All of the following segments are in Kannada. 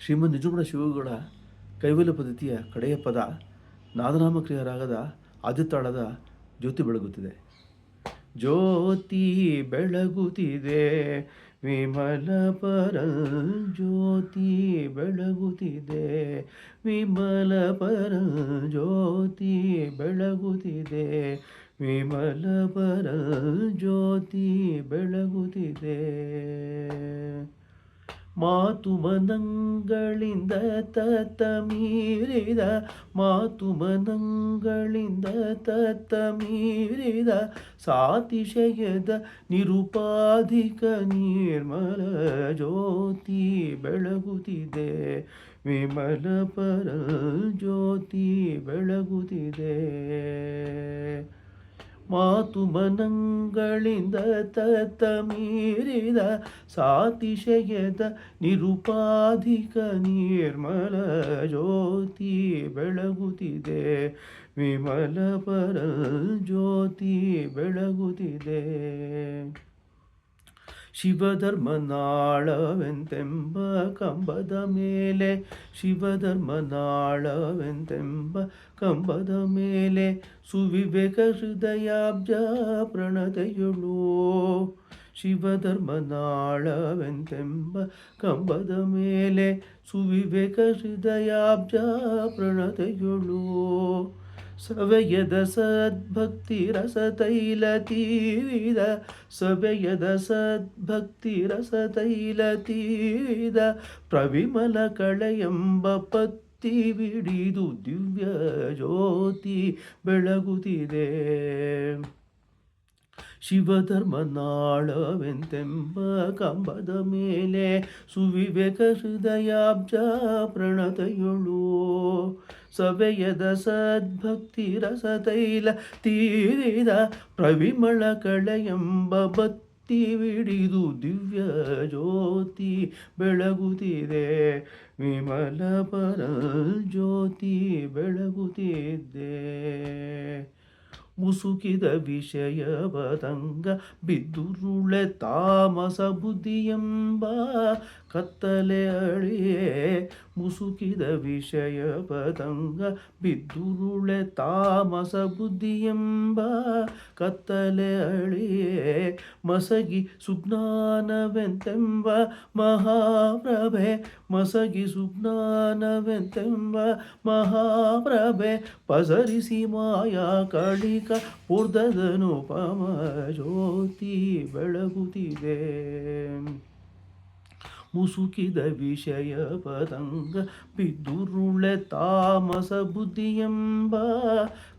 ಶ್ರೀಮನ್ ನಿಜಗುಣ ಶಿವಗಳ ಕೈವಲ್ಯ ಪದ್ಧತಿಯ ಕಡೆಯ ಪದ ನಾದನಾಮ ಕ್ರಿಯಾ ರಾಗದ ಆದಿತಾಳದ ಜ್ಯೋತಿ ಬೆಳಗುತ್ತಿದೆ. ಜ್ಯೋತಿ ಬೆಳಗುತ್ತಿದೆ, ವಿಮಲ ಪರ ಜ್ಯೋತಿ ಬೆಳಗುತ್ತಿದೆ, ವಿಮಲ ಪರ ಜ್ಯೋತಿ ಬೆಳಗುತ್ತಿದೆ, ವಿಮಲ ಪರ ಜ್ಯೋತಿ ಬೆಳಗುತ್ತಿದೆ. ಮಾತು ಮನಂಗಳಿಂದ ತತ್ತ ಮೀರಿದ, ಮಾತು ಮನಂಗಳಿಂದ ತತ್ತ ಮೀರಿದ ಸಾತಿಶಯದ ನಿರುಪಾಧಿಕ ನಿರ್ಮಲ ಜ್ಯೋತಿ ಬೆಳಗುತ್ತಿದೆ, ವಿಮಲ ಪರ ಜ್ಯೋತಿ ಬೆಳಗುತ್ತಿದೆ. ಮಾತು ಮನಂಗಳಿಂದ ತತ್ತ ಮೀರಿದ ಸಾತಿಶಯದ ನಿರುಪಾಧಿಕ ನಿರ್ಮಲ ಜ್ಯೋತಿ ಬೆಳಗುತ್ತಿದೆ. ವಿಮಲ ಪರ ಜ್ಯೋತಿ ಬೆಳಗುತ್ತಿದೆ. ಶಿವಧರ್ಮನಾಳವೆಂತೆಂಬ ಕಂಬದ ಮೇಲೆ, ಶಿವಧರ್ಮನಾಳವೆಂತೆಂಬ ಕಂಬದ ಮೇಲೆ ಸುವಿವೇಕ ಹೃದಯಾಬ್ಜ ಪ್ರಣತೆಯುಳು ಶಿವಧರ್ಮನಾಳವೆಂತೆಂಬ ಕಂಬದ ಮೇಲೆ ಸುವಿವೇಕ ಹೃದಯಾಬ್ಜ ಪ್ರಣತೆಯುಳು ಸವೆಯದ ಸದ್ಭಕ್ತಿ ರಸ ತೈಲ ತೀವಿದ ಸವೆಯದ ಸದ್ಭಕ್ತಿ ರಸ ತೈಲ ತೀವಿದ ಪ್ರವಿಮಲ ಕಳೆಯೆಂಬ ಪತ್ತಿ ಬಿಡಿದು ದಿವ್ಯ ಜ್ಯೋತಿ ಬೆಳಗುತ್ತಿದೆ. ಶಿವಧರ್ಮನಾಳವೆಂತೆಂಬ ಕಂಬದ ಮೇಲೆ ಸುವಿವೇಕ ಹೃದಯಾಬ್ಜ ಪ್ರಣತೆಯುಳು. ಸವೆಯದ ಸದ್ಭಕ್ತಿ ರಸ ತೈಲ ತೀರಿದ ಪ್ರವಿಮಳ ಕಳೆಯೆಂಬ ಬತ್ತಿ ಬಿಡಿದು ದಿವ್ಯ ಜ್ಯೋತಿ ಬೆಳಗುತ್ತಿದೆ. ವಿಮಲ ಪರ ಜ್ಯೋತಿ ಬೆಳಗುತ್ತಿದ್ದೆ. ಮುಸುಕಿದ ವಿಷಯ ಪತಂಗ ಬಿದ್ದುರುಳೆ ತಾಮಸ ಬುದ್ಧಿಯೆಂಬ ಕತ್ತಲೆ ಅಳಿಯೇ ಮುಸುಕಿದ ವಿಷಯ ಪದಂಗ ಬಿದ್ದುರುಳೆ ತಾಮಸ ಬುದ್ಧಿಯೆಂಬ ಕತ್ತಲೆ ಅಳಿಯೇ ಮಸಗಿ ಸುಜ್ಞಾನವೆಂತೆಂಬ ಮಹಾಪ್ರಭೆ ಮಸಗಿ ಸುಜ್ಞಾನವೆಂತೆಂಬ ಮಹಾಪ್ರಭೆ ಪಸರಿಸಿ ಮಾಯಾ ಕಳಿಕ ಊರ್ಧದನುಪಮ ಜ್ಯೋತಿ ಬೆಳಗುತ್ತಿದೆ. ಮುಸುಕಿದ ವಿಷಯ ಪದಂಗ ಬಿದ್ದುರುಳೆ ತಾಮಸ ಬುದ್ಧಿಯೆಂಬ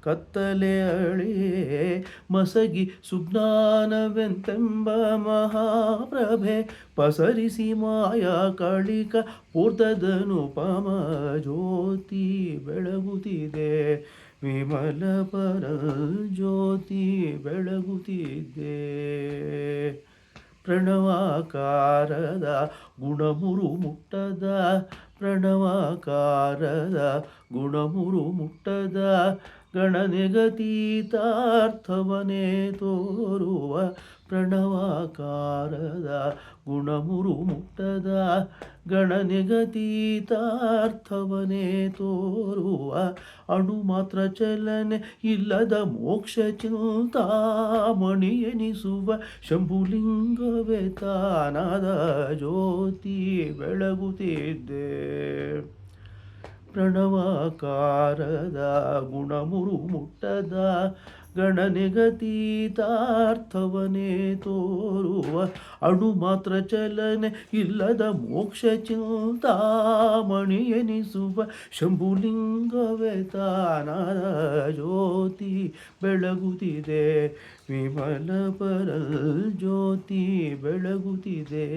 ಕತ್ತಲೆ ಅಳಿಯೇ ಮಸಗಿ ಸುಜ್ಞಾನವೆಂತೆಂಬ ಮಹಾಪ್ರಭೆ ಪಸರಿಸಿ ಮಾಯಾ ಕಳಿಕ ಪೂರ್ತದನುಪಮ ಜ್ಯೋತಿ ಬೆಳಗುತ್ತಿದೆ. ವಿಮಲ ಪರ ಜ್ಯೋತಿ ಬೆಳಗುತ್ತಿದೆ. ಪ್ರಣವಾಕಾರದ ಗುಣಮುರು ಮುಟ್ಟದ ಪ್ರಣವಾಕಾರದ ಗುಣಮುರು ಮುಟ್ಟದ ಗಣನೆಗತೀತಾರ್ಥವನೇ ತೋರುವ ಪ್ರಣವಾಕಾರದ ಗುಣಮುರು ಮುಟ್ಟದ ಗಣನೆಗತೀತಾರ್ಥವನೇ ತೋರುವ ಅಣು ಮಾತ್ರ ಚಲನೆ ಇಲ್ಲದ ಮೋಕ್ಷ ಚಿಂತಾಮಣಿಯೆನಿಸುವ ಶಂಭುಲಿಂಗವೇ ತಾನಾದ ಜ್ಯೋತಿ ಬೆಳಗುತ್ತಿದ್ದೆ. ಪ್ರಣವಾಕಾರದ ಗುಣಮುರು ಮುಟ್ಟದ ಗಣನೆಗತೀತಾರ್ಥವನೇ ತೋರುವ ಅಣು ಮಾತ್ರ ಚಲನೆ ಇಲ್ಲದ ಮೋಕ್ಷ ಚಿಂತಾಮಣಿ ಎನಿಸುವ ಶಂಭುಲಿಂಗವೇ ತಾನಾದ ಜ್ಯೋತಿ ಬೆಳಗುತ್ತಿದೆ ವಿಮಲ ಪರ ಜ್ಯೋತಿ ಬೆಳಗುತ್ತಿದೆ.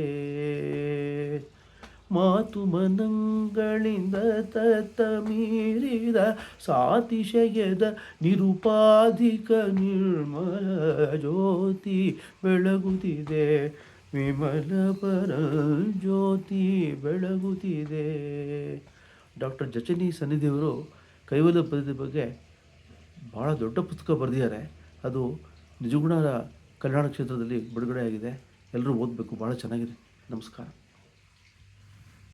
ಮಾತು ಮನಂಗಳಿಂದ ತತ್ತ ಮೀರಿದ ಸಾತಿಶಯದ ನಿರುಪಾಧಿಕ ನಿರ್ಮಲ ಜ್ಯೋತಿ ಬೆಳಗುತ್ತಿದೆ. ವಿಮಲ ಪರ ಜ್ಯೋತಿ ಬೆಳಗುತ್ತಿದೆ. ಡಾಕ್ಟರ್ ಜಚನಿ ಸನ್ನಿಧಿಯವರು ಕೈವಲ ಪದ್ಧತಿ ಬಗ್ಗೆ ಭಾಳ ದೊಡ್ಡ ಪುಸ್ತಕ ಬರೆದಿದ್ದಾರೆ. ಅದು ನಿಜಗುಣರ ಕಲ್ಯಾಣ ಕ್ಷೇತ್ರದಲ್ಲಿ ಬಿಡುಗಡೆಯಾಗಿದೆ. ಎಲ್ಲರೂ ಓದಬೇಕು ಭಾಳ ಚೆನ್ನಾಗಿದೆ. ನಮಸ್ಕಾರ.